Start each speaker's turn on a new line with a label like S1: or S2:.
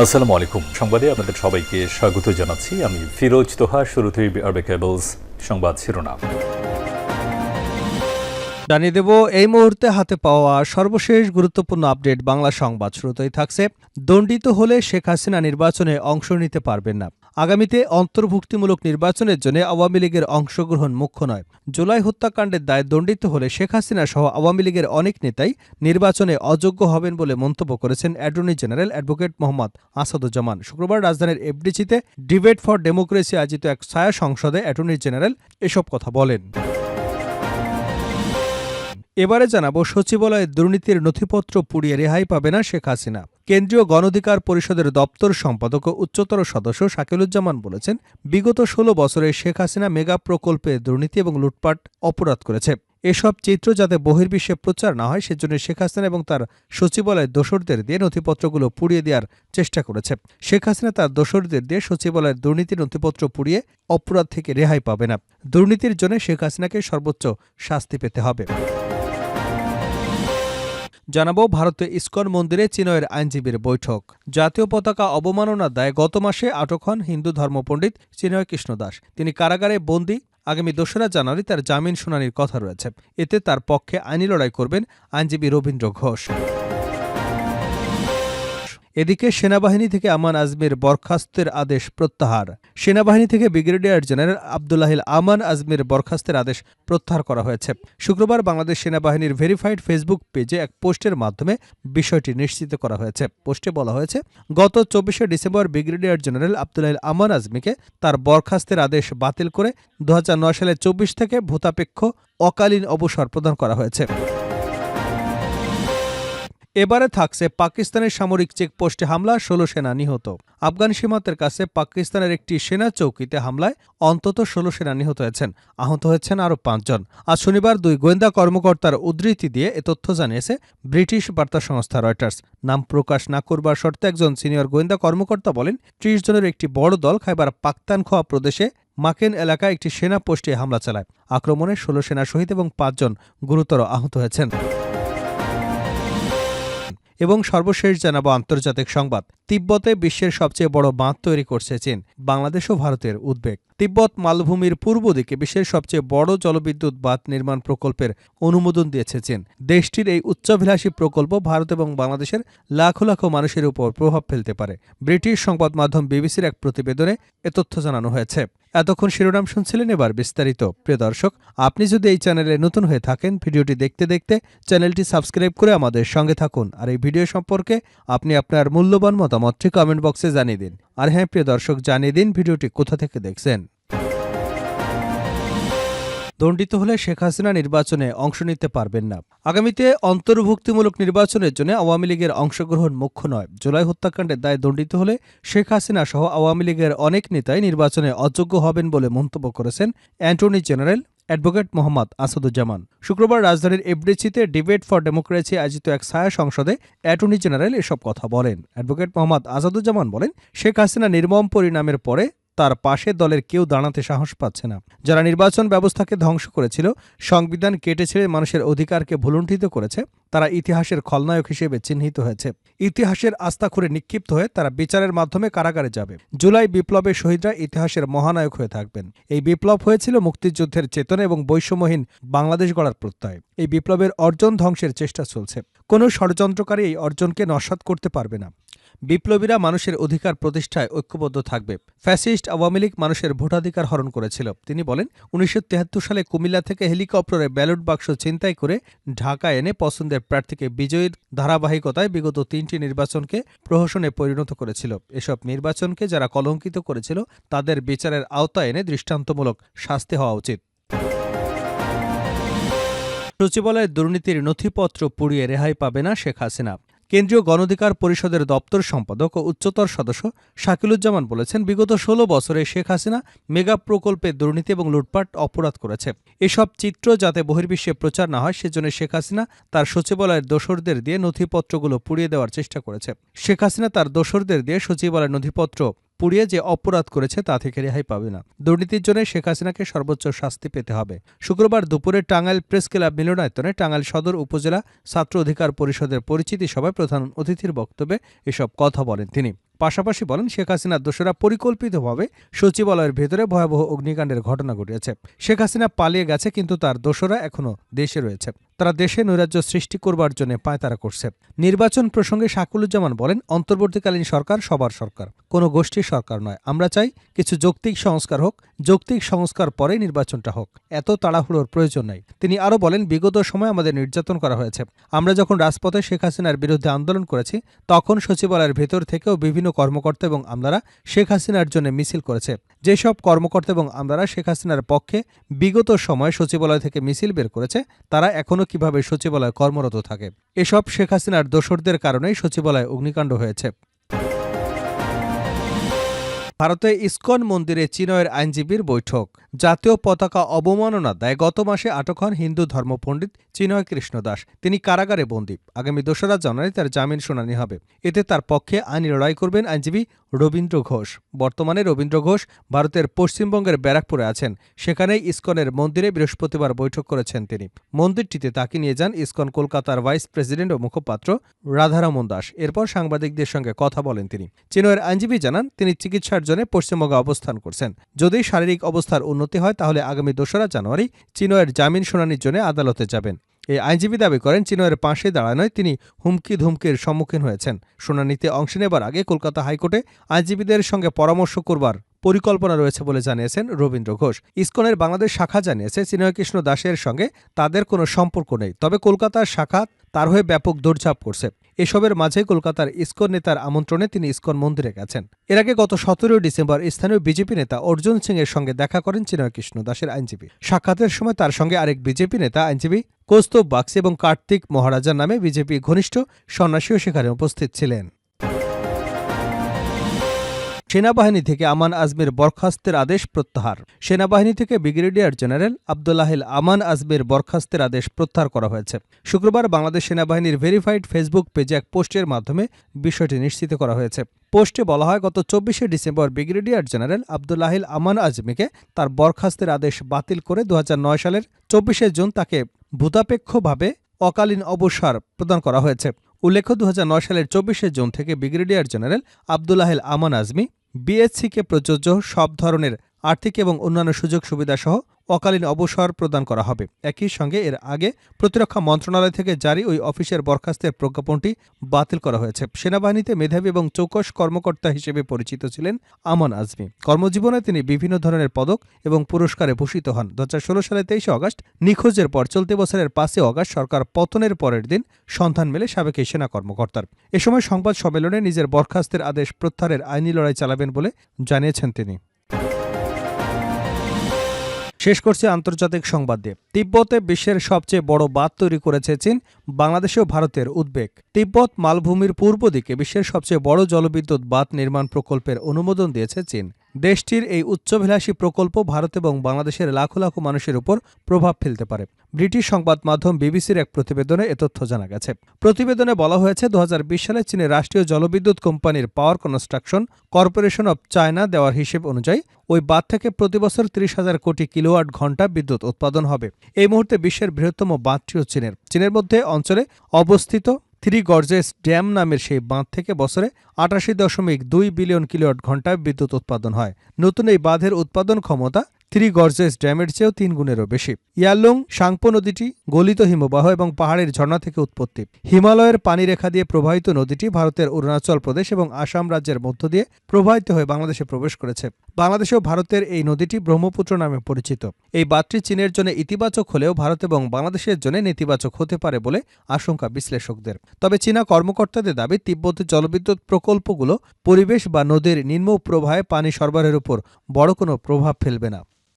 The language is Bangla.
S1: আসসালামু আলাইকুম। সংবাদে আপনাদের সবাইকে স্বাগত জানাচ্ছি। আমি ফিরোজ তোহা, শুরুতেই আরবে কেবলস সংবাদ শিরোনাম।
S2: জানিয়ে দেব, এই মুহূর্তে হাতে পাওয়া সর্বশেষ গুরুত্বপূর্ণ আপডেট বাংলা সংবাদ শুরুতেই থাকছে। দণ্ডিত হলে শেখ হাসিনা নির্বাচনে অংশ নিতে পারবেন না। আগামীতে অন্তর্ভুক্তিমূলক নির্বাচনের জন্য আওয়ামী লীগের অংশগ্রহণ মুখ্য নয়। জুলাই হত্যাকাণ্ডের দায় দণ্ডিত হলে শেখ হাসিনা সহ আওয়ামী লীগের অনেক নেতাই নির্বাচনে অযোগ্য হবেন বলে মন্তব্য করেছেন attorney general advocate Mohammad Asaduzzaman. শুক্রবার রাজধানীর এফডিসিতে ডিবেট ফর ডেমোক্রেসি আয়োজিত এক ছায়া সংসদে অ্যাটর্নি জেনারেল এসব কথা বলেন। এবারে জানাব সচিবালয়ের দুর্নীতির নথিপত্র পুড়িয়ে রেহাই পাবে না শেখ হাসিনা। কেন্দ্রীয় গণঅধিকার পরিষদের দপ্তর সম্পাদক ও উচ্চতর সদস্য শাকিলুজ্জামান বলেছেন, বিগত ষোলো বছরে শেখ হাসিনা মেগা প্রকল্পে দুর্নীতি এবং লুটপাট অপরাধ করেছে। এসব চিত্র যাতে বহির্বিশ্বে প্রচার না হয়, সেজন্য শেখ হাসিনা এবং তার সচিবালয়ের দোসরদের দিয়ে নথিপত্রগুলো পুড়িয়ে দেওয়ার চেষ্টা করেছে। শেখ হাসিনা তার দোসরদের দিয়ে সচিবালয়ের দুর্নীতির নথিপত্র পুড়িয়ে অপরাধ থেকে রেহাই পাবে না। দুর্নীতির জন্য শেখ হাসিনাকে সর্বোচ্চ শাস্তি পেতে হবে। জানাব ভারতে ইস্কন মন্দিরে চিনয়ের আইনজীবীর বৈঠক। জাতীয় পতাকা অবমাননার দায় গত মাসে আটক হন হিন্দু ধর্মপণ্ডিত চিনয় কৃষ্ণ দাস। তিনি কারাগারে বন্দী। আগামী দোসরা জানুয়ারি তার জামিন শুনানির কথা রয়েছে। এতে তার পক্ষে আইনি লড়াই করবেন আইনজীবী রবীন্দ্র ঘোষ। এদিকে সেনাবাহিনী থেকে আমান আজমির বরখাস্তের আদেশ প্রত্যাহার। সেনাবাহিনী থেকে ব্রিগেডিয়ার জেনারেল আবদুল্লাহিল আমান আজমির বরখাস্তের আদেশ প্রত্যাহার করা হয়েছে। শুক্রবার বাংলাদেশ সেনাবাহিনীর ভেরিফাইড ফেসবুক পেজে এক পোস্টের মাধ্যমে বিষয়টি নিশ্চিত করা হয়েছে। পোস্টে বলা হয়েছে, গত চব্বিশে December brigadier general Abdullahil Aman আজমিকে তার বরখাস্তের আদেশ বাতিল করে দু সালে চব্বিশ থেকে ভূতাপেক্ষ অকালীন অবসর প্রদান করা হয়েছে। এবারে থাকছে পাকিস্তানের সামরিক চেকপোস্টে হামলা, ষোলো সেনা নিহত। আফগান সীমান্তের কাছে পাকিস্তানের একটি সেনা চৌকিতে হামলায় অন্তত ষোলো সেনা নিহত হয়েছেন। আহত হয়েছেন আরও পাঁচজন। আজ শনিবার দুই গোয়েন্দা কর্মকর্তার উদ্ধৃতি দিয়ে এ তথ্য জানিয়েছে ব্রিটিশ বার্তা সংস্থা রয়টার্স। নাম প্রকাশ না করবার শর্তে একজন সিনিয়র গোয়েন্দা কর্মকর্তা বলেন, ত্রিশ জনের একটি বড় দল খাইবার পাক্তানখোয়া প্রদেশে মাকেন এলাকায় একটি সেনা পোস্টে হামলা চালায়। আক্রমণে ষোলো সেনা শহীদ এবং পাঁচজন গুরুতর আহত হয়েছেন। এবং সর্বশেষ জানাব আন্তর্জাতিক সংবাদ। তিব্বতে বিশ্বের সবচেয়ে বড় বাঁধ তৈরি করছে চীন, বাংলাদেশ ও ভারতের উদ্বেগ। তিব্বত মালভূমির পূর্ব দিকে বিশ্বের সবচেয়ে বড় জলবিদ্যুৎ বাঁধ নির্মাণ প্রকল্পের অনুমোদন দিয়েছে চীন। দেশটির এই উচ্চাভিলাষী প্রকল্প ভারত এবং বাংলাদেশের লাখো লাখো মানুষের উপর প্রভাব ফেলতে পারে। ব্রিটিশ সংবাদ মাধ্যম বিবিসির এক প্রতিবেদনে এ তথ্য জানানো হয়েছে। এতক্ষণ শিরোনাম শুনছিলেন এবার বিস্তারিত। প্রিয় দর্শক, আপনি যদি এই চ্যানেলে নতুন হয়ে থাকেন, ভিডিওটি দেখতে দেখতে চ্যানেলটি সাবস্ক্রাইব করে আমাদের সঙ্গে থাকুন। আর এই ভিডিও সম্পর্কে আপনি আপনার মূল্যবান মতামতটি কমেন্ট বক্সে জানিয়ে দিন। আর হ্যাঁ প্রিয় দর্শক, জানিয়ে দিন ভিডিওটি কোথা থেকে দেখছেন। দণ্ডিত হলে শেখ হাসিনা নির্বাচনে অংশ নিতে পারবেন না। আগামীতে অন্তর্ভুক্তিমূলক নির্বাচনের জন্য আওয়ামী লীগের অংশগ্রহণ মুখ্য নয়। জুলাই হত্যাকাণ্ডের দায় দণ্ডিত হলে শেখ হাসিনা সহ আওয়ামী লীগের অনেক নেতাই নির্বাচনে অযোগ্য হবেন বলে মন্তব্য করেছেন অ্যান্টনি জেনারেল অ্যাডভোকেট মোহাম্মদ আসাদুজ্জামান। শুক্রবার রাজধানীর এফডিসিতে ডিবেট ফর ডেমোক্রেসি আয়োজিত এক ছায়া সংসদে অ্যাটর্নি জেনারেল এসব কথা বলেন। অ্যাডভোকেট মোহাম্মদ আসাদুজ্জামান বলেন, শেখ হাসিনা নির্মম পরিণামের পরে তার পাশে দলের কেউ দাঁড়াতে সাহস পাচ্ছে না। যারা নির্বাচন ব্যবস্থাকে ধ্বংস করেছিল, সংবিধান কেটে ছেড়ে মানুষের অধিকারকে ভুলুণ্ঠিত করেছে, তারা ইতিহাসের খলনায়ক হিসেবে চিহ্নিত হয়েছে। ইতিহাসের আস্থা খুঁড়ে নিক্ষিপ্ত হয়ে তারা বিচারের মাধ্যমে কারাগারে যাবে। জুলাই বিপ্লবের শহীদরা ইতিহাসের মহানায়ক হয়ে থাকবেন। এই বিপ্লব হয়েছিল মুক্তিযুদ্ধের চেতনা এবং বৈষম্যহীন বাংলাদেশ গড়ার প্রত্যয়। এই বিপ্লবের অর্জন ধ্বংসের চেষ্টা চলছে। কোনো ষড়যন্ত্রকারী এই অর্জনকে নস্বাত করতে পারবে না। বিপ্লবীরা মানুষের অধিকার প্রতিষ্ঠায় ঐক্যবদ্ধ থাকবে। ফ্যাসিস্ট আওয়ামী লীগ মানুষের ভোটাধিকার হরণ করেছিল। তিনি বলেন, উনিশশো সালে কুমিল্লা থেকে হেলিকপ্টারে ব্যালট বাক্স ছিনতাই করে ঢাকা এনে পছন্দের প্রার্থীকে বিজয়ীর ধারাবাহিকতায় বিগত তিনটি নির্বাচনকে প্রহসনে পরিণত করেছিল। এসব নির্বাচনকে যারা কলঙ্কিত করেছিল, তাদের বিচারের আওতায় এনে দৃষ্টান্তমূলক শাস্তি হওয়া উচিত। সচিবালয়ের দুর্নীতির নথিপত্র পুড়িয়ে রেহাই পাবে না শেখ হাসিনা। কেন্দ্রীয় গণধিকার পরিষদের দপ্তর সম্পাদক ও উচ্চতর সদস্য শাকিলুজ্জামান বলেছেন, বিগত ষোলো বছরে শেখ হাসিনা মেগা প্রকল্পে দুর্নীতি এবং লুটপাট অপরাধ করেছে। এসব চিত্র যাতে বহির্বিশ্বে প্রচার না হয়, সেজন্য শেখ হাসিনা তার সচিবালয়ের দোসরদের দিয়ে নথিপত্রগুলো পুড়িয়ে দেওয়ার চেষ্টা করেছে। শেখ হাসিনা তার দোসরদের দিয়ে সচিবালয়ের নথিপত্র পুড়িয়ে যে অপরাধ করেছে তা থেকে রেহাই পাবে না। দুর্নীতির জন্য শেখ হাসিনাকে সর্বোচ্চ শাস্তি পেতে হবে। শুক্রবার দুপুরে টাঙ্গাইল প্রেস ক্লাব মিলনায়তনে টাঙ্গাইল সদর উপজেলা ছাত্র অধিকার পরিষদের পরিচিতি সভায় প্রধান অতিথির বক্তব্যে এসব কথা বলেন তিনি। পাশাপাশি বলেন, শেখ হাসিনার দোষরা পরিকল্পিতভাবে সচিবালয়ের ভেতরে ভয়াবহ অগ্নিকাণ্ডের ঘটনা ঘটিয়েছে। শেখ হাসিনা পালিয়ে গেছে, কিন্তু তার দোষরা এখনও দেশে রয়েছে। তারা দেশে নৈরাজ্য সৃষ্টি করবার জন্য পায়তারা করছে। নির্বাচন প্রসঙ্গে শাকুলুজ্জামান বলেন, অন্তর্বর্তীকালীন সরকার সবার সরকার, কোনো গোষ্ঠীর সরকার নয়। আমরা চাই কিছু যৌক্তিক সংস্কার হোক, যৌক্তিক সংস্কার পরে নির্বাচনটা হোক। এত তাড়াহুড়োর প্রয়োজন নাই। তিনি আরও বলেন, বিগত সময় আমাদের নির্যাতন করা হয়েছে। আমরা যখন রাজপথে শেখ হাসিনার বিরুদ্ধে আন্দোলন করেছি, তখন সচিবালয়ের ভেতর থেকেও বিভিন্ন কর্মকর্তা এবং আমলারা শেখ হাসিনার জন্য মিছিল করেছে। যেসব কর্মকর্তা এবং আমলারা শেখ হাসিনার পক্ষে বিগত সময়ে সচিবালয় থেকে মিছিল বের করেছে, তারা এখনও কীভাবে সচিবালয় কর্মরত থাকে? এসব শেখ হাসিনার দোসরদের কারণেই সচিবালয় অগ্নিকাণ্ড হয়েছে। ভারতে ইস্কন মন্দিরে চিনয়ের আইনজীবীর বৈঠক। জাতীয় পতাকা অবমাননা দেয় গত মাসে আটক হন হিন্দু ধর্মপণ্ডিত চিনয় কৃষ্ণ দাস। তিনি কারাগারে বন্দী। আগামী দোসরা জানুয়ারি তার জামিন শুনানি হবে। এতে তার পক্ষে আইনি লড়াই করবেন আইনজীবী রবীন্দ্র ঘোষ। বর্তমানে রবীন্দ্র ঘোষ ভারতের পশ্চিমবঙ্গের ব্যারাকপুরে আছেন। সেখানেই ইসকনের মন্দিরে বৃহস্পতিবার বৈঠক করেছেন তিনি। মন্দিরটিতে তাকে নিয়ে যান ইসকন কলকাতার ভাইস প্রেসিডেন্ট ও মুখপাত্র রাধারামন দাস। এরপর সাংবাদিকদের সঙ্গে কথা বলেন তিনি। চিনয়ের আইনজীবী জানান, তিনি চিকিৎসার জন্য পশ্চিমবঙ্গে অবস্থান করছেন। যদি শারীরিক অবস্থার হয়, তাহলে আগামী দোসরা জানুয়ারি চিনয়ের জামিন শুনানির জন্য আদালতে যাবেন। এই আইনজীবী দাবি করেন চিনয়ের পাশে দাঁড়ানোয় তিনি হুমকি ধুমকির সম্মুখীন হয়েছেন। শুনানিতে অংশ নেবার আগে কলকাতা হাইকোর্টে আইনজীবীদের সঙ্গে পরামর্শ করবার পরিকল্পনা রয়েছে বলে জানিয়েছেন রবীন্দ্র ঘোষ। ইসকনের বাংলাদেশ শাখা জানিয়েছে চিনয়কৃষ্ণ দাসের সঙ্গে তাদের কোনো সম্পর্ক নেই, তবে কলকাতার শাখা তার হয়ে ব্যাপক দৌড়ঝাঁপ করছে। এসবের মাঝে কলকাতার ইসকন নেতার আমন্ত্রণে তিনি ইসকন মন্দিরে গেছেন। এর আগে গত সতেরোই ডিসেম্বর স্থানীয় বিজেপি নেতা অর্জুন সিং এর সঙ্গে দেখা করেন চিনয়কৃষ্ণ দাসের আইনজীবী। সাক্ষাতের সময় তার সঙ্গে আরেক বিজেপি নেতা, আইনজীবী কৌস্তব বাগসি এবং কার্তিক মহারাজার নামে বিজেপি ঘনিষ্ঠ সন্ন্যাসীও সেখানে উপস্থিত ছিলেন। সেনাবাহিনী থেকে আমান আজমির বরখাস্তের আদেশ প্রত্যাহার। সেনাবাহিনী থেকে ব্রিগেডিয়ার জেনারেল আবদুল্লাহিল আমান আজমির বরখাস্তের আদেশ প্রত্যাহার করা হয়েছে। শুক্রবার বাংলাদেশ সেনাবাহিনীর ভেরিফাইড ফেসবুক পেজে এক পোস্টের মাধ্যমে বিষয়টি নিশ্চিত করা হয়েছে। পোস্টে বলা হয়, গত চব্বিশে December brigadier general Abdullahil Aman আজমিকে তার বরখাস্তের আদেশ বাতিল করে দু হাজার নয় সালের চব্বিশে জুন তাকে ভূতাপেক্ষভাবে অকালীন অবসর প্রদান করা হয়েছে। উল্লেখ্য দু হাজার নয় সালের চব্বিশে জুন থেকে ব্রিগেডিয়ার জেনারেল আবদুল্লাহিল আমান আজমি বিএসসিকে প্রযোজ্য সব ধরনের আর্থিক এবং অন্যান্য সুযোগ সুবিধা সহ অকালীন অবসর প্রদান করা হবে। একই সঙ্গে এর আগে প্রতিরক্ষা মন্ত্রণালয় থেকে জারি ওই অফিসের বরখাস্তের প্রজ্ঞাপনটি বাতিল করা হয়েছে। সেনাবাহিনীতে মেধাবী এবং চৌকস কর্মকর্তা হিসেবে পরিচিত ছিলেন আমান আজমি। কর্মজীবনে তিনি বিভিন্ন ধরনের পদক এবং পুরস্কারে ভূষিত হন। দু হাজার ষোলো সালে তেইশে অগস্ট নিখোঁজের পর চলতি বছরের পাঁচই অগস্ট সরকার পতনের পরের দিন সন্ধান মেলে সাবেক এই সেনা কর্মকর্তার। এ সময় সংবাদ সম্মেলনে নিজের বরখাস্তের আদেশ প্রত্যাহারের আইনি লড়াই চালাবেন বলে জানিয়েছেন তিনি। শেষ করছে আন্তর্জাতিক সংবাদ দিয়ে। তিব্বতে বিশ্বের সবচেয়ে বড় বাঁধ তৈরি করেছে চীন বাংলাদেশেও ভারতের উদ্বেগ। তিব্বত মালভূমির পূর্ব দিকে বিশ্বের সবচেয়ে বড় জলবিদ্যুৎ বাঁধ নির্মাণ প্রকল্পের অনুমোদন দিয়েছে চীন। দেশটির এই উচ্চভিলাষী প্রকল্প ভারত এবং বাংলাদেশের লাখো লাখো মানুষের উপর প্রভাব ফেলতে পারে। ব্রিটিশ সংবাদ মাধ্যম বিবিসির এক প্রতিবেদনে এ তথ্য জানা গেছে। প্রতিবেদনে বলা হয়েছে দু হাজার বিশ সালে চীনের রাষ্ট্রীয় জলবিদ্যুৎ কোম্পানির power construction corporation of China দেওয়ার হিসেব অনুযায়ী ওই বাঁধ থেকে প্রতিবছর ত্রিশ হাজার কোটি কিলোওয়াট ঘণ্টা বিদ্যুৎ উৎপাদন হবে। এই মুহূর্তে বিশ্বের বৃহত্তম বাঁধটিও চীনের। চীনের মধ্যে অঞ্চলে অবস্থিত থ্রি গর্জেস ড্যাম নামের সেই বাঁধ থেকে বছরে আটাশি দশমিক দুই বিলিয়ন কিলোওয়াট ঘন্টায় বিদ্যুৎ উৎপাদন হয়। নতুন এই বাঁধের উৎপাদন ক্ষমতা থ্রি গর্জেস ড্যামের চেয়েও তিন গুণেরও বেশি। ইয়ারলং সাংপো নদীটি গলিত হিমবাহ এবং পাহাড়ের ঝর্ণা থেকে উৎপত্তি। হিমালয়ের পানি রেখা দিয়ে প্রবাহিত নদীটি ভারতের অরুণাচল প্রদেশ এবং আসাম রাজ্যের মধ্য দিয়ে প্রবাহিত হয়ে বাংলাদেশে প্রবেশ করেছে। বাংলাদেশেও ভারতের এই নদীটি ব্রহ্মপুত্র নামে পরিচিত। এই বাঁধটি চীনের জন্য ইতিবাচক হলেও ভারত এবং বাংলাদেশের জন্য নেতিবাচক হতে পারে বলে আশঙ্কা বিশ্লেষকদের। তবে চীনা কর্মকর্তাদের দাবি তিব্বতের জলবিদ্যুৎ প্রকল্পগুলো পরিবেশ বা নদীর নিম্ন প্রবাহে পানি সরবরাহের উপর বড় কোনো প্রভাব ফেলবে না।